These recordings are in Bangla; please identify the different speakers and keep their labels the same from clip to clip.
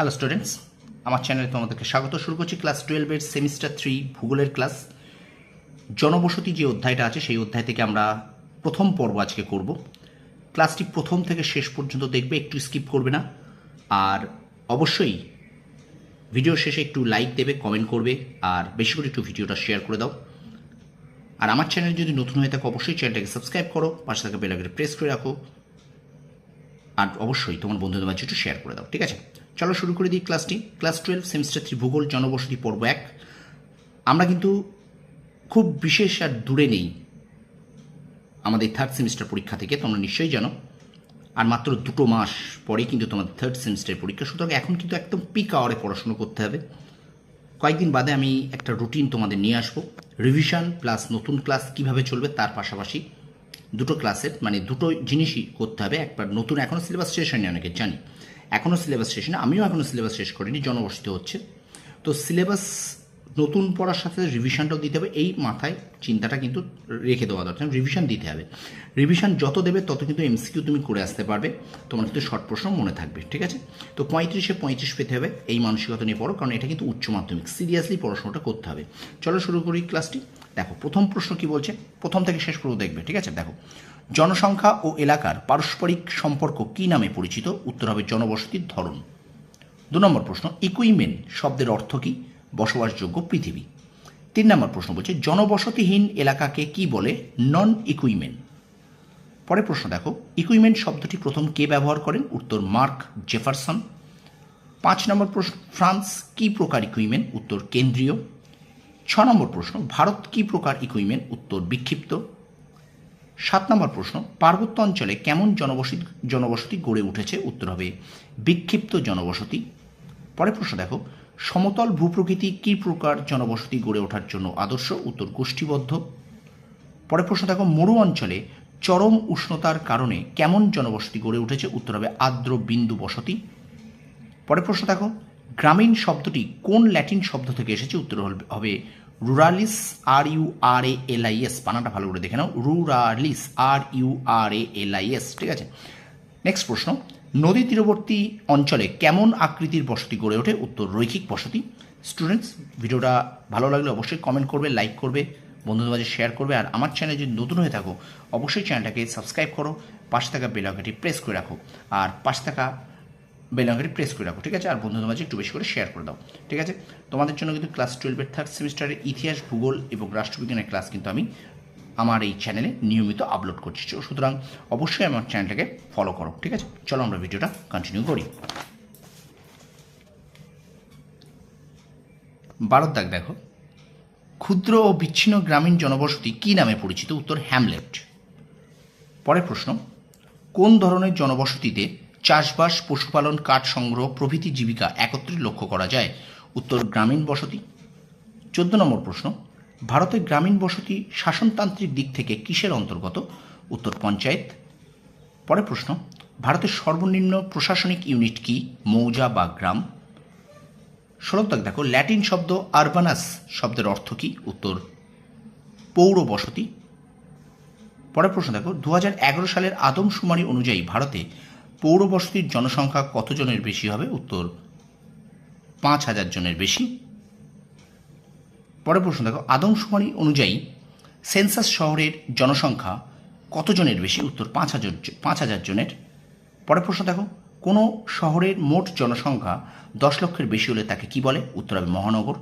Speaker 1: হ্যালো স্টুডেন্টস আমার চ্যানেলে তোমাদেরকে স্বাগত। শুরু করছি ক্লাস টুয়েলভের সেমিস্টার থ্রি ভূগোলের ক্লাস জনবসতি যে অধ্যায়টা আছে, সেই অধ্যায় থেকে আমরা প্রথম পর্ব আজকে করব। ক্লাসটি প্রথম থেকে শেষ পর্যন্ত দেখবে, একটু স্কিপ করবে না। আর অবশ্যই ভিডিও শেষে একটু লাইক দেবে কমেন্ট করবে, আর বেশি করে একটু ভিডিওটা শেয়ার করে দাও। আর আমার চ্যানেল যদি নতুন হয়ে থাকে, অবশ্যই চ্যানেলটাকে সাবস্ক্রাইব করো, পাশে থাকা বেলাকে প্রেস করে রাখো। আর অবশ্যই তোমার বন্ধুদের মাঝে একটু শেয়ার করে দাও, ঠিক আছে? চলো শুরু করে দিই ক্লাসটি ক্লাস টুয়েলভ সেমিস্টার থ্রি ভূগোল জনবসতি পর্ব এক। আমরা কিন্তু খুব বিশেষ আর দূরে নেই আমাদের থার্ড সেমিস্টার পরীক্ষা থেকে, তোমরা নিশ্চয়ই জানো। আর মাত্র দুটো মাস পরে কিন্তু তোমাদের থার্ড সেমিস্টারের পরীক্ষা। সুতরাং এখন কিন্তু একদম পিক আওয়ারে পড়াশুনো করতে হবে। কয়েকদিন বাদে আমি একটা রুটিন তোমাদের নিয়ে আসব। রিভিশন প্লাস নতুন ক্লাস কীভাবে চলবে তার পাশাপাশি দুটো ক্লাসের মানে দুটো জিনিসই করতে হবে। একবার নতুন এখনও সিলেবাস শেষ হয়নি অনেকে জানি। এখনও সিলেবাস শেষ না আমিও এখনও সিলেবাস শেষ করিনি, জনবসতি হচ্ছে। তো সিলেবাস নতুন পড়ার সাথে রিভিশনটাও দিতে হবে, এই মাথায় চিন্তাটা কিন্তু রেখে দেওয়া দরকার। রিভিশন দিতে হবে। রিভিশন যত দেবে, তত কিন্তু এমসিকিউ তুমি করে আসতে পারবে, তোমার কিন্তু শর্ট প্রশ্ন মনে থাকবে, ঠিক আছে? তো পঁয়ত্রিশে পঁয়ত্রিশ পেতে হবে, এই মানসিকতা নিয়ে পড়ো, কারণ এটা কিন্তু উচ্চ মাধ্যমিক। সিরিয়াসলি পড়াশোনাটা করতে হবে। চলো শুরু করি ক্লাসটি দেখো, প্রথম প্রশ্ন কি বলছে? প্রথম থেকে শেষ পর্যন্ত দেখবে, ঠিক আছে? দেখো, জনসংখ্যা ও এলাকার পারস্পরিক সম্পর্ক কি নামে পরিচিত? উত্তর হবে জনবসতির ধরন। দু নম্বর প্রশ্ন ইকুইমেন শব্দের অর্থ কি? বসবাসযোগ্য পৃথিবী। তিন নম্বর প্রশ্ন বলছে, জনবসতিহীন এলাকাকে কি বলে? নন ইকুইমেন পরের প্রশ্ন দেখো ইকুইমেন্ট শব্দটি প্রথম কে ব্যবহার করেন? উত্তর মার্ক জেফারসন। পাঁচ নম্বর প্রশ্ন, ফ্রান্স কি প্রকার ইকুইমেন্ট উত্তর কেন্দ্রীয়। ছ নম্বর প্রশ্ন, ভারত কি প্রকার ইকুইমেন্ট উত্তর বিক্ষিপ্ত? সাত নম্বর প্রশ্ন, পার্বত্য অঞ্চলে কেমন জনবসতি জনবসতি গড়ে উঠেছে? উত্তর হবে, বিক্ষিপ্ত জনবসতি। পরের প্রশ্ন দেখো, সমতল ভূপ্রকৃতি কী প্রকার জনবসতি গড়ে ওঠার জন্য আদর্শ? উত্তর, গোষ্ঠীবদ্ধ। পরের প্রশ্ন দেখো, মরু অঞ্চলে চরম উষ্ণতার কারণে কেমন জনবসতি গড়ে উঠেছে? উত্তর হবে, আর্দ্র বিন্দু বসতি। পরের প্রশ্ন দেখো, গ্রামীণ শব্দটি কোন ল্যাটিন শব্দ থেকে এসেছে? উত্তর হবে ruralis R U R A L I S পানাটা ভালো করে দেখে নাও। Ruralis R U R A L I S ঠিক আছে? নেক্সট প্রশ্ন। নদী তীরবর্তী অঞ্চলে কেমন আকৃতির বসতি গড়ে ওঠে? উত্তর, রৈখিক বসতি। স্টুডেন্টস ভিডিওটা ভালো লাগলে অবশ্যই কমেন্ট করবে লাইক করবে, বন্ধুদের মাঝে শেয়ার করবে, আর আমার চ্যানেল যদি নতুন হয়ে থাকো, অবশ্যই চ্যানেলটাকে সাবস্ক্রাইব করো, পাশে থাকা বেল আইকনটি প্রেস করে রাখো, আর পাশে থাকা বেল আইকনটি প্রেস করে রাখো, ঠিক আছে? আর বন্ধুদের মাঝে একটু বেশি করে শেয়ার করে দাও, ঠিক আছে? তোমাদের জন্য কিন্তু ক্লাস টুয়েলভের থার্ড সেমিস্টারের ইতিহাস, ভূগোল এবং রাষ্ট্রবিজ্ঞানের ক্লাস কিন্তু আমি আমার এই চ্যানেলে নিয়মিত আপলোড করছি। সুতরাং অবশ্যই আমার চ্যানেলটাকে ফলো করো, ঠিক আছে? চলো, আমরা ভিডিওটা কন্টিনিউ করি। বারোর দাগ দেখো, ক্ষুদ্র ও বিচ্ছিন্ন গ্রামীণ জনবসতি কী নামে পরিচিত? উত্তর হ্যামলেট পরের প্রশ্ন, কোন ধরনের জনবসতিতে চাষবাস, পশুপালন, কাঠ সংগ্রহ, প্রভৃতি জীবিকা একত্রে লক্ষ্য করা যায়। উত্তর, গ্রামীণ বসতি। চোদ্দ নম্বর প্রশ্ন ভারতের গ্রামীণ বসতি শাসনতান্ত্রিক দিক থেকে কিসের অন্তর্গত? উত্তর, পঞ্চায়েত। পরের প্রশ্ন, ভারতের সর্বনিম্ন প্রশাসনিক ইউনিট কি, মৌজা বা গ্রাম? ষোলো দাগ দেখো, ল্যাটিন শব্দ আরবানাস শব্দের অর্থ কি? উত্তর, পৌর বসতি। পরের প্রশ্ন, দেখো দু হাজার এগারো সালের আদমশুমারি অনুযায়ী ভারতে পৌর বসতির জনসংখ্যা কতজনের বেশি হবে? উত্তর, পাঁচ হাজার জনের বেশি। পরের প্রশ্ন দেখো, আদমশুমারি অনুযায়ী সেন্সাস শহরের জনসংখ্যা কতজনের বেশি? উত্তর, পাঁচ হাজার পাঁচ হাজার জনের। পরের প্রশ্ন দেখো, কোনো শহরের মোট জনসংখ্যা দশ লক্ষের বেশি হলে তাকে কি বলে? উত্তর হবে মহানগর।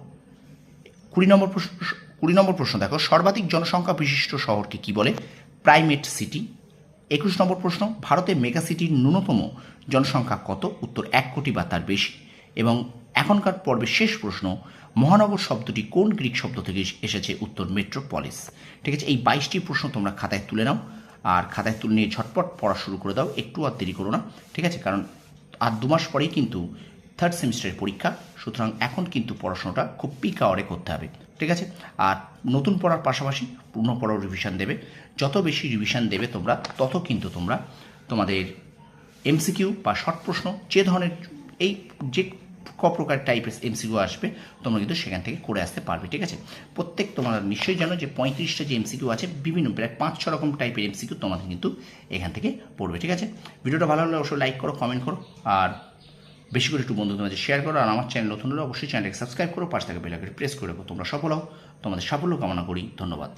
Speaker 1: কুড়ি নম্বর প্রশ্ন, কুড়ি নম্বর প্রশ্ন দেখো, সর্বাধিক জনসংখ্যা বিশিষ্ট শহরকে কি বলে? Primate city. একুশ নম্বর প্রশ্ন, ভারতে মেগা সিটির ন্যূনতম জনসংখ্যা কত? উত্তর, এক কোটি বা তার বেশি। এবং এখনকার পর্বের শেষ প্রশ্ন, মহানগর শব্দটি কোন গ্রিক শব্দ থেকে এসেছে? উত্তর, মেট্রোপলিস। ঠিক আছে, এই বাইশটি প্রশ্ন তোমরা খাতায় তুলে নাও। আর খাতায় তুলে নিয়ে ঝটপট পড়া শুরু করে দাও। একটু আর দেরি করো না। ঠিক আছে, কারণ আর দু মাস পরেই কিন্তু থার্ড সেমিস্টারের পরীক্ষা। সুতরাং এখন কিন্তু পড়াশোনাটা খুব পিক আওয়ারে করতে হবে। ঠিক আছে? আর নতুন পড়ার পাশাপাশি পূর্ণ পড়াও রিভিশন দেবে। যত বেশি রিভিশন দেবে তোমরা, তত কিন্তু তোমরা তোমাদের এমসিকিউ বা শর্ট প্রশ্ন যে ধরনের এই যে ক প্রকার টাইপের এমসিকিউ আসবে, তোমরা কিন্তু সেখান থেকে করে আসতে পারবে, ঠিক আছে? প্রত্যেক তোমরা নিশ্চয়ই জানো যে পঁয়ত্রিশটা যে এমসিকিউ আছে, বিভিন্ন প্রায় পাঁচ ছ রকম টাইপের এমসিকিউ তোমাদের কিন্তু এখান থেকে পড়বে, ঠিক আছে? ভিডিওটা ভালো লাগলে অবশ্যই লাইক করো কমেন্ট করো, আর বেশি করে একটু বন্ধুদের মাঝে শেয়ার করো আর আমার চ্যানেল নতুন হলে অবশ্যই চ্যানেলকে সাবস্ক্রাইব করো, পাশ থেকে বেলাকে প্রেস করে রাখো। তোমরা সফল হও, তোমাদের সাফল্য কামনা করি। ধন্যবাদ।